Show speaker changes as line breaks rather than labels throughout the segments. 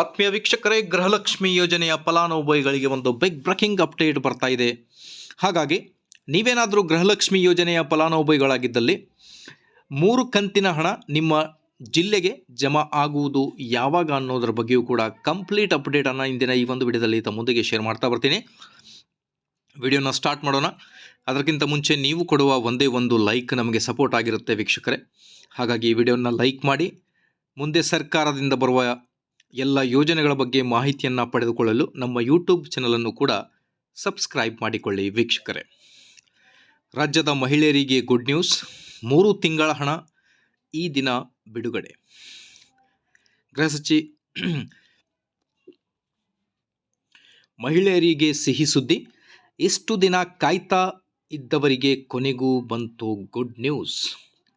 ಆತ್ಮೀಯ ವೀಕ್ಷಕರೇ, ಗೃಹಲಕ್ಷ್ಮಿ ಯೋಜನೆಯ ಫಲಾನುಭವಿಗಳಿಗೆ ಒಂದು ಬಿಗ್ ಬ್ರೇಕಿಂಗ್ ಅಪ್ಡೇಟ್ ಬರ್ತಾ ಇದೆ. ಹಾಗಾಗಿ, ನೀವೇನಾದರೂ ಗೃಹಲಕ್ಷ್ಮಿ ಯೋಜನೆಯ ಫಲಾನುಭವಿಗಳಾಗಿದ್ದಲ್ಲಿ, ಮೂರು ಕಂತಿನ ಹಣ ನಿಮ್ಮ ಜಿಲ್ಲೆಗೆ ಜಮಾ ಆಗುವುದು ಯಾವಾಗ ಅನ್ನೋದರ ಬಗ್ಗೆಯೂ ಕೂಡ ಕಂಪ್ಲೀಟ್ ಅಪ್ಡೇಟನ್ನು ಇಂದಿನ ಈ ಒಂದು ವಿಡಿಯೋದಲ್ಲಿ ತಮ್ಮ ಮುಂದೆಗೆ ಶೇರ್ ಮಾಡ್ತಾ ಬರ್ತೀನಿ. ವಿಡಿಯೋನ ಸ್ಟಾರ್ಟ್ ಮಾಡೋಣ. ಅದಕ್ಕಿಂತ ಮುಂಚೆ ನೀವು ಕೊಡುವ ಒಂದೇ ಒಂದು ಲೈಕ್ ನಮಗೆ ಸಪೋರ್ಟ್ ಆಗಿರುತ್ತೆ ವೀಕ್ಷಕರೇ. ಹಾಗಾಗಿ ಈ ವಿಡಿಯೋನ ಲೈಕ್ ಮಾಡಿ, ಮುಂದೆ ಸರ್ಕಾರದಿಂದ ಬರುವ ಎಲ್ಲ ಯೋಜನೆಗಳ ಬಗ್ಗೆ ಮಾಹಿತಿಯನ್ನು ಪಡೆದುಕೊಳ್ಳಲು ನಮ್ಮ ಯೂಟ್ಯೂಬ್ ಚಾನಲನ್ನು ಕೂಡ ಸಬ್ಸ್ಕ್ರೈಬ್ ಮಾಡಿಕೊಳ್ಳಿ ವೀಕ್ಷಕರೇ. ರಾಜ್ಯದ ಮಹಿಳೆಯರಿಗೆ ಗುಡ್ ನ್ಯೂಸ್ ಮೂರು ತಿಂಗಳ ಹಣ ಈ ದಿನ ಬಿಡುಗಡೆ. ಗೃಹ ಸಚಿ ಮಹಿಳೆಯರಿಗೆ ಸಿಹಿ ಸುದ್ದಿ. ಇಷ್ಟು ದಿನ ಕಾಯ್ತಾ ಇದ್ದವರಿಗೆ ಕೊನೆಗೂ ಬಂತು ಗುಡ್ ನ್ಯೂಸ್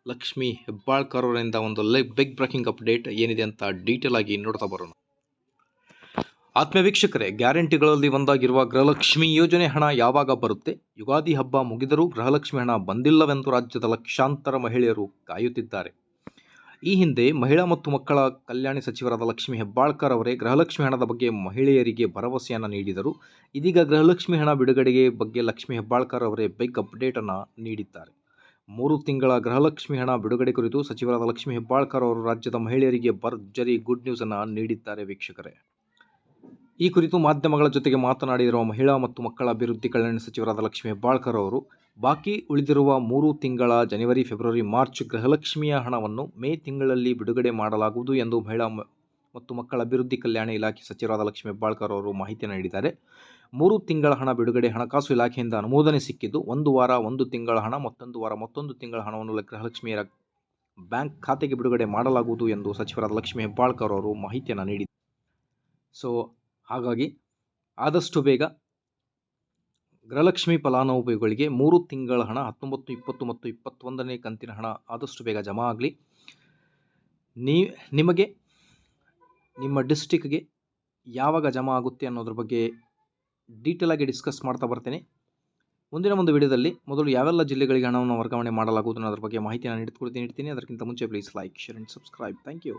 ಲಕ್ಷ್ಮಿ ಹೆಬ್ಬಾಳ್ಕರ್ ಅವರಿಂದ ಒಂದು ಲೈ ಬಿಗ್ ಬ್ರೇಕಿಂಗ್ ಅಪ್ಡೇಟ್ ಏನಿದೆ ಅಂತ ಡೀಟೇಲ್ ಆಗಿ ನೋಡ್ತಾ ಬರೋಣ. ಆತ್ಮ ವೀಕ್ಷಕರೇ, ಗ್ಯಾರಂಟಿಗಳಲ್ಲಿ ಒಂದಾಗಿರುವ ಗೃಹಲಕ್ಷ್ಮಿ ಯೋಜನೆ ಹಣ ಯಾವಾಗ ಬರುತ್ತೆ? ಯುಗಾದಿ ಹಬ್ಬ ಮುಗಿದರೂ ಗೃಹಲಕ್ಷ್ಮಿ ಹಣ ಬಂದಿಲ್ಲವೆಂದು ರಾಜ್ಯದ ಲಕ್ಷಾಂತರ ಮಹಿಳೆಯರು ಕಾಯುತ್ತಿದ್ದಾರೆ. ಈ ಹಿಂದೆ ಮಹಿಳಾ ಮತ್ತು ಮಕ್ಕಳ ಕಲ್ಯಾಣ ಸಚಿವರಾದ ಲಕ್ಷ್ಮಿ ಹೆಬ್ಬಾಳ್ಕರ್ ಅವರೇ ಗೃಹಲಕ್ಷ್ಮಿ ಹಣದ ಬಗ್ಗೆ ಮಹಿಳೆಯರಿಗೆ ಭರವಸೆಯನ್ನು ನೀಡಿದರು. ಇದೀಗ ಗೃಹಲಕ್ಷ್ಮಿ ಹಣ ಬಿಡುಗಡೆಗೆ ಬಗ್ಗೆ ಲಕ್ಷ್ಮಿ ಹೆಬ್ಬಾಳ್ಕರ್ ಅವರೇ ಬಿಗ್ ಅಪ್ಡೇಟನ್ನು ನೀಡಿದ್ದಾರೆ. ಮೂರು ತಿಂಗಳ ಗೃಹಲಕ್ಷ್ಮಿ ಹಣ ಬಿಡುಗಡೆ ಕುರಿತು ಸಚಿವರಾದ ಲಕ್ಷ್ಮಿ ಹೆಬ್ಬಾಳ್ಕರ್ ಅವರು ರಾಜ್ಯದ ಮಹಿಳೆಯರಿಗೆ ಭರ್ಜರಿ ಗುಡ್ ನ್ಯೂಸನ್ನು ನೀಡಿದ್ದಾರೆ ವೀಕ್ಷಕರೇ. ಈ ಕುರಿತು ಮಾಧ್ಯಮಗಳ ಜೊತೆಗೆ ಮಾತನಾಡಿರುವ ಮಹಿಳಾ ಮತ್ತು ಮಕ್ಕಳ ಅಭಿವೃದ್ಧಿ ಕಲ್ಯಾಣ ಸಚಿವರಾದ ಲಕ್ಷ್ಮಿ ಹೆಬ್ಬಾಳ್ಕರ್ ಅವರು, ಬಾಕಿ ಉಳಿದಿರುವ ಮೂರು ತಿಂಗಳ ಜನವರಿ, ಫೆಬ್ರವರಿ, ಮಾರ್ಚ್ ಗೃಹಲಕ್ಷ್ಮಿಯ ಹಣವನ್ನು ಮೇ ತಿಂಗಳಲ್ಲಿ ಬಿಡುಗಡೆ ಮಾಡಲಾಗುವುದು ಎಂದು ಮಹಿಳಾ ಮತ್ತು ಮಕ್ಕಳ ಅಭಿವೃದ್ಧಿ ಕಲ್ಯಾಣ ಇಲಾಖೆ ಸಚಿವರಾದ ಲಕ್ಷ್ಮಿ ಹೆಬ್ಬಾಳ್ಕರ್ ಅವರು ಮಾಹಿತಿ ನೀಡಿದ್ದಾರೆ. ಮೂರು ತಿಂಗಳ ಹಣ ಬಿಡುಗಡೆ ಹಣಕಾಸು ಇಲಾಖೆಯಿಂದ ಅನುಮೋದನೆ ಸಿಕ್ಕಿದ್ದು, ಒಂದು ವಾರ, ಒಂದು ತಿಂಗಳ ಹಣ, ಮತ್ತೊಂದು ವಾರ, ಮತ್ತೊಂದು ತಿಂಗಳ ಹಣವನ್ನು ಗೃಹಲಕ್ಷ್ಮಿಯರ ಬ್ಯಾಂಕ್ ಖಾತೆಗೆ ಬಿಡುಗಡೆ ಮಾಡಲಾಗುವುದು ಎಂದು ಸಚಿವರಾದ ಲಕ್ಷ್ಮಿ ಹೆಬ್ಬಾಳ್ಕರ್ ಅವರು ಮಾಹಿತಿಯನ್ನು ನೀಡಿದ್ದಾರೆ ಸೊ, ಹಾಗಾಗಿ ಆದಷ್ಟು ಬೇಗ ಗೃಹಲಕ್ಷ್ಮಿ ಫಲಾನುಭವಿಗಳಿಗೆ ಮೂರು ತಿಂಗಳ ಹಣ, ಹತ್ತೊಂಬತ್ತು, ಇಪ್ಪತ್ತು ಮತ್ತು ಇಪ್ಪತ್ತೊಂದನೇ ಕಂತಿನ ಹಣ ಆದಷ್ಟು ಬೇಗ ಜಮಾ ಆಗಲಿ. ನೀ ನಿಮಗೆ ನಿಮ್ಮ ಡಿಸ್ಟಿಕ್ಗೆ ಯಾವಾಗ ಜಮಾ ಆಗುತ್ತೆ ಅನ್ನೋದ್ರ ಬಗ್ಗೆ ಡೀಟೇಲಾಗಿ ಡಿಸ್ಕಸ್ ಮಾಡ್ತಾ ಬರ್ತೇನೆ. ಮುಂದಿನ ಒಂದು ವಿಡಿಯೋದಲ್ಲಿ ಮೊದಲು ಯಾವೆಲ್ಲ ಜಿಲ್ಲೆಗಳಿಗೆ ಹಣವನ್ನು ವರ್ಗಾವಣೆ ಮಾಡಲಾಗುವುದು ಅನ್ನೋದ್ರ ಬಗ್ಗೆ ಮಾಹಿತಿಯನ್ನು ನೀಡ್ತೀನಿ. ಅದಕ್ಕಿಂತ ಮುಂಚೆ please like share and subscribe thank you